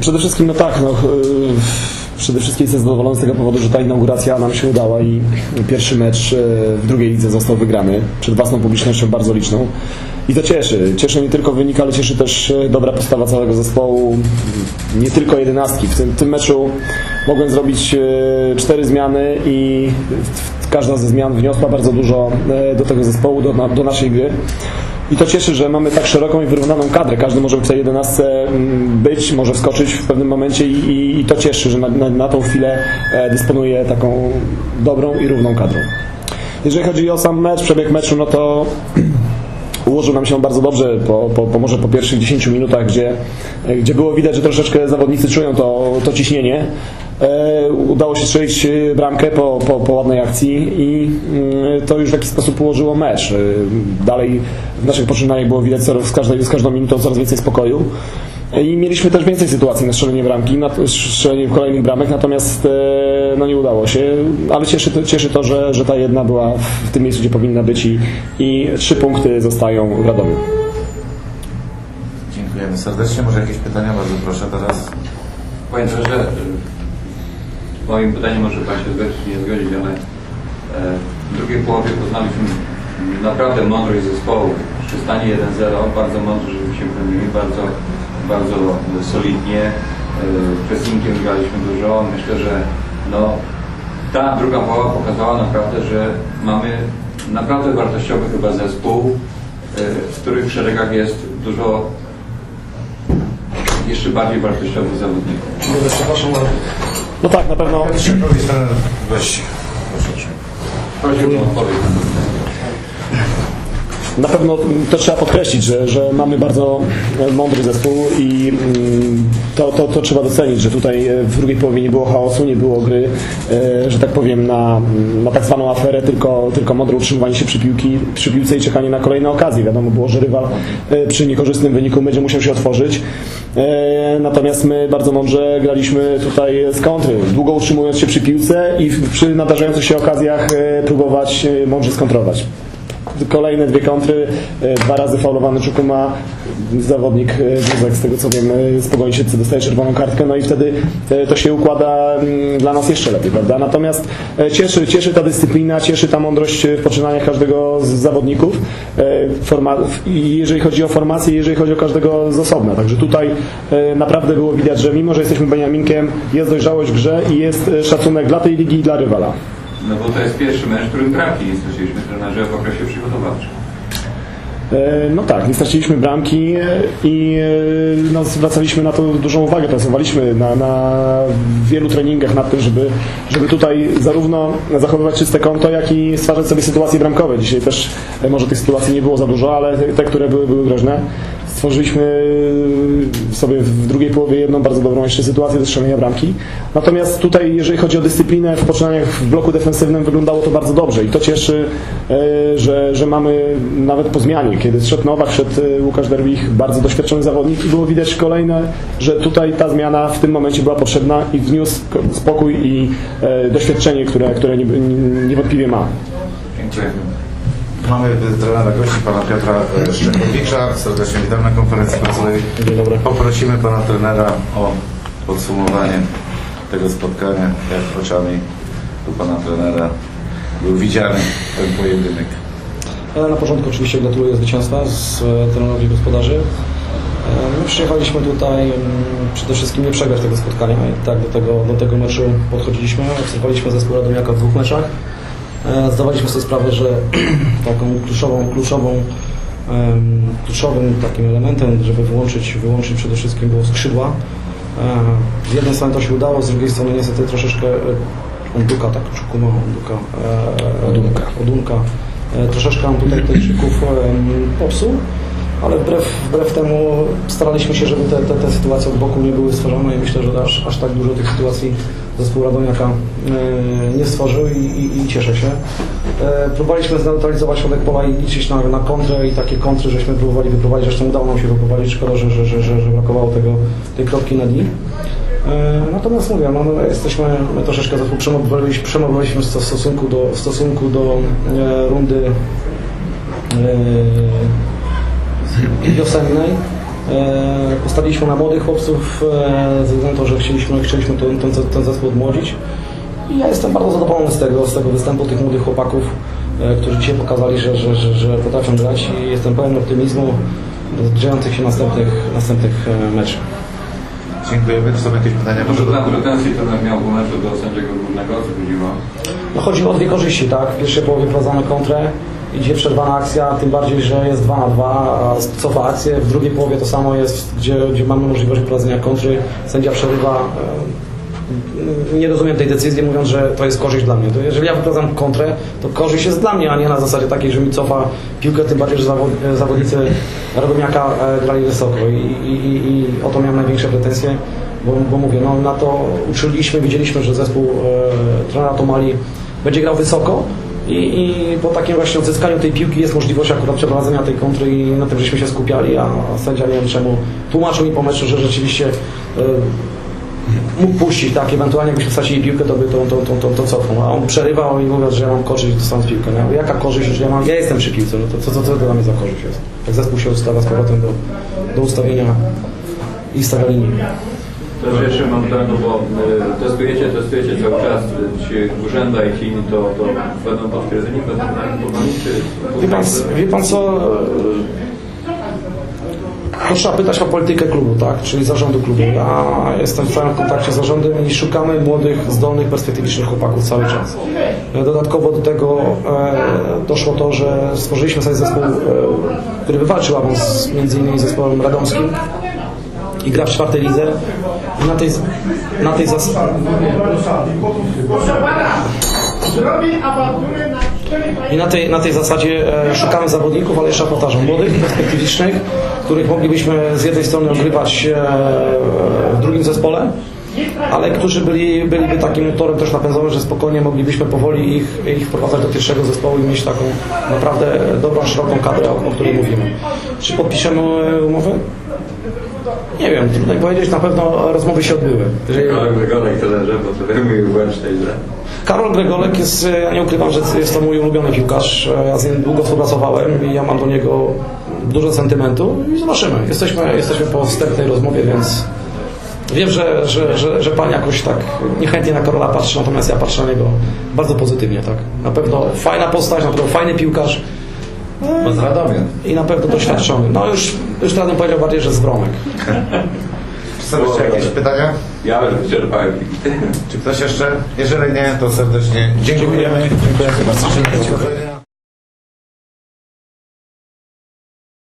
Przede wszystkim, no tak, no, yy, przede wszystkim jestem zadowolony z tego powodu, że ta inauguracja nam się udała i pierwszy mecz yy, w drugiej lidze został wygrany przed własną publicznością bardzo liczną. I to cieszy. Cieszy nie tylko wynik, ale cieszy też yy, dobra postawa całego zespołu, nie tylko jedenastki. W tym, tym meczu mogłem zrobić cztery zmiany i każda ze zmian wniosła bardzo dużo do tego zespołu, do, do naszej gry. I to cieszy, że mamy tak szeroką i wyrównaną kadrę. Każdy może w tej 11 mm, być, może wskoczyć w pewnym momencie i, i, i to cieszy, że na, na, na tą chwilę e, dysponuje taką dobrą i równą kadrą. Jeżeli chodzi o sam mecz, przebieg meczu, no to ułożył nam się bardzo dobrze, po, po, po może po pierwszych 10 minutach, gdzie, gdzie było widać, że troszeczkę zawodnicy czują to, to ciśnienie. E, udało się strzelić e, bramkę po, po, po ładnej akcji i mm, to już w jakiś sposób ułożyło mecz. E, dalej w naszych poczynaniach było widać coraz, z, każdej, z każdą minutą coraz więcej spokoju. I mieliśmy też więcej sytuacji na strzelenie bramki, na strzelenie kolejnych bramek, natomiast no nie udało się, ale cieszy to, cieszy to że, że ta jedna była w tym miejscu, gdzie powinna być i, i trzy punkty zostają w Radomiu. Dziękujemy serdecznie. Może jakieś pytania? Bardzo proszę teraz. Panie y, moim pytaniem może Pan się zgodzić nie zgodzić, ale e, w drugiej połowie poznaliśmy naprawdę mądrość zespołu. Przy stanie 1-0 bardzo mądrze, żeśmy się bronili, bardzo, bardzo solidnie. e, Pressingiem graliśmy dużo. Myślę, że no, ta druga połowa pokazała naprawdę, że mamy naprawdę wartościowy chyba zespół, e, w których szeregach jest dużo jeszcze bardziej wartościowych zawodników. Przepraszam, ale No tak, na pewno weź. Proszę. Odpowiedź. Na pewno to trzeba podkreślić, że, że mamy bardzo mądry zespół i mm, to, to, to trzeba docenić, że tutaj w drugiej połowie nie było chaosu, nie było gry, e, że tak powiem, na, na tak zwaną aferę, tylko, tylko mądre utrzymywanie się przy, piłki, przy piłce i czekanie na kolejne okazje. Wiadomo było, że rywal e, przy niekorzystnym wyniku będzie musiał się otworzyć. E, Natomiast my bardzo mądrze graliśmy tutaj z kontry, długo utrzymując się przy piłce i przy nadarzających się okazjach e, próbować e, mądrze skontrować kolejne dwie kontry, e, dwa razy faulowany Czukuma, zawodnik e, z tego co wiem, e, z Pogoni Siedlce dostaje czerwoną kartkę, no i wtedy to się układa mm, dla nas jeszcze lepiej, prawda? Natomiast cieszy, cieszy ta dyscyplina, cieszy ta mądrość w poczynaniach każdego z zawodników, forma, jeżeli chodzi o formację, jeżeli chodzi o każdego z osobna, także tutaj naprawdę było widać, że mimo, że jesteśmy Beniaminkiem, jest dojrzałość w grze i jest szacunek dla tej ligi i dla rywala. No bo to jest pierwszy mecz, w którym bramki nie straciliśmy trenerze w okresie przygotowawczym. E, No tak, nie straciliśmy bramki i e, no, zwracaliśmy na to dużą uwagę, pracowaliśmy na, na wielu treningach nad tym, żeby, żeby tutaj zarówno zachowywać czyste konto, jak i stwarzać sobie sytuacje bramkowe. Dzisiaj też e, może tych sytuacji nie było za dużo, ale te które były, były groźne. Stworzyliśmy sobie w drugiej połowie jedną bardzo dobrą jeszcze sytuację do strzelenia bramki. Natomiast tutaj, jeżeli chodzi o dyscyplinę w poczynaniach w bloku defensywnym, wyglądało to bardzo dobrze i to cieszy, e, że, że mamy nawet po zmianie, kiedy zszedł Nowak, szedł e, Łukasz Derwich, bardzo doświadczony zawodnik i było widać kolejne, że tutaj ta zmiana w tym momencie była potrzebna i wniósł spokój i e, doświadczenie, które, które nie- niewątpliwie ma. Dziękuję. Mamy trenera gości, pana Piotra e, Szczepowicza. Serdecznie witam na konferencji prasowej. Dzień dobry. Poprosimy pana trenera o podsumowanie tego spotkania, jak oczami u pana trenera był widziany ten pojedynek. Na początku oczywiście gratuluję zwycięstwa z e, trenerowi gospodarzy. E, My przyjechaliśmy tutaj mm, przede wszystkim nie przegrać tego spotkania i tak do tego, do tego meczu podchodziliśmy. Obserwowaliśmy zespół Radomiaka w dwóch meczach. E, Zdawaliśmy sobie sprawę, że taką kluczową, kluczową kluczowym takim elementem, żeby wyłączyć, wyłączyć przede wszystkim było skrzydła. E, Z jednej strony to się udało, z drugiej strony niestety troszeczkę e, Onduka, tak, Czukuma, Onduka, Odunka. Odunka. Troszeczkę nam tutaj Tajczyków em, popsuł, ale wbrew, wbrew temu staraliśmy się, żeby te, te, te sytuacje od boku nie były stworzone i myślę, że aż, aż tak dużo tych sytuacji zespół Radomiaka e, nie stworzył i, i, i cieszę się. E, Próbowaliśmy zneutralizować środek pola i liczyć na, na kontrę i takie kontry żeśmy próbowali wyprowadzić, zresztą udało nam się wyprowadzić, szkoda, że, że, że, że, brakowało tego, tej kropki na dni. E, Natomiast mówię, no, my jesteśmy, my troszeczkę przemowiliśmy w stosunku do, w stosunku do e, rundy e, wiosennej. E, Postawiliśmy na młodych chłopców, e, ze względu na to, że chcieliśmy, chcieliśmy ten, ten, ten zespół odmłodzić. I ja jestem bardzo zadowolony z tego, z tego występu tych młodych chłopaków, e, którzy dzisiaj pokazali, że, że, że, że potrafią grać i jestem pełen optymizmu zbliżających się następnych, następnych meczów. Dziękujemy. Czy są jakieś pytania? Może plan pretensji trener miał po meczu do sędziego głównego, o co chodziło? No chodzi o dwie korzyści, tak? W pierwszej połowie prowadzamy kontrę, idzie przerwana akcja, tym bardziej, że jest 2 na 2, a cofa akcję. W drugiej połowie to samo jest, gdzie, gdzie mamy możliwość prowadzenia kontry, sędzia przerywa. e, Nie rozumiem tej decyzji, mówiąc, że to jest korzyść dla mnie. To jeżeli ja wyprowadzam kontrę, to korzyść jest dla mnie, a nie na zasadzie takiej, że mi cofa piłkę, tym bardziej, że e, zawodnicy Radomiaka e, grali wysoko i, i, i, i o to miałem największe pretensje, bo, bo mówię, no, na to uczyliśmy, widzieliśmy, że zespół e, trenera Tomali będzie grał wysoko i, i po takim właśnie odzyskaniu tej piłki jest możliwość akurat przeprowadzenia tej kontry i na tym żeśmy się skupiali, a sędzia nie wiem czemu tłumaczył mi po meczu, że rzeczywiście e, mógł puścić, tak, ewentualnie jakbyśmy stracili piłkę, to by to, to, to, to, to cofnął, a on przerywał i mówiąc, że ja mam korzyść dostając piłkę. No, jaka korzyść, że ja mam, ja jestem przy piłce, no to co, co, co to dla mnie za korzyść jest? Jak zespół się ustawia z powrotem do, do ustawienia i stawia linii. Też jeszcze mam no bo y, testujecie, testujecie cały czas, ci Urzęda i ci inni to, to będą potwierdzeni, będą manipulowani, czy... Wie wie pan co? To trzeba pytać o politykę klubu, tak? Czyli zarządu klubu. Ja jestem w stałym kontakcie z zarządem i szukamy młodych, zdolnych, perspektywicznych chłopaków cały czas. Dodatkowo do tego e, doszło to, że stworzyliśmy sobie zespół, e, który wywalczył awans między innymi zespołem radomskim i gra w czwartej lidze. Na tej, na tej zasadzie I na tej, na tej zasadzie e, szukamy zawodników, ale jeszcze powtarzam, młodych, perspektywicznych, których moglibyśmy z jednej strony ogrywać e, w drugim zespole, ale którzy byli, byliby takim motorem też napędowym, że spokojnie moglibyśmy powoli ich, ich wprowadzać do pierwszego zespołu i mieć taką naprawdę dobrą, szeroką kadrę, o, o której mówimy. Czy podpiszemy e, umowę? Nie wiem, trudno powiedzieć, na pewno rozmowy się odbyły. Jeżeli- Karol Gregorek trenerze, bo to mówił Łęcznej, że... Karol Gregolek jest, ja nie ukrywam, że jest to mój ulubiony piłkarz. Ja z nim długo współpracowałem i ja mam do niego dużo sentymentu i zobaczymy. Jesteśmy, jesteśmy po wstępnej rozmowie, więc wiem, że, że, że, że Pan jakoś tak niechętnie na Karola patrzy, natomiast ja patrzę na niego bardzo pozytywnie. Tak? Na pewno fajna postać, na pewno fajny piłkarz Bo z Radomia. i na pewno doświadczony. No już, już teraz bym powiedział bardziej, że z Bromek. Czy są jeszcze jakieś pytania? Ja już wyczerpałem. Czy ktoś jeszcze? Jeżeli nie, to serdecznie dziękujemy. Dziękujemy bardzo.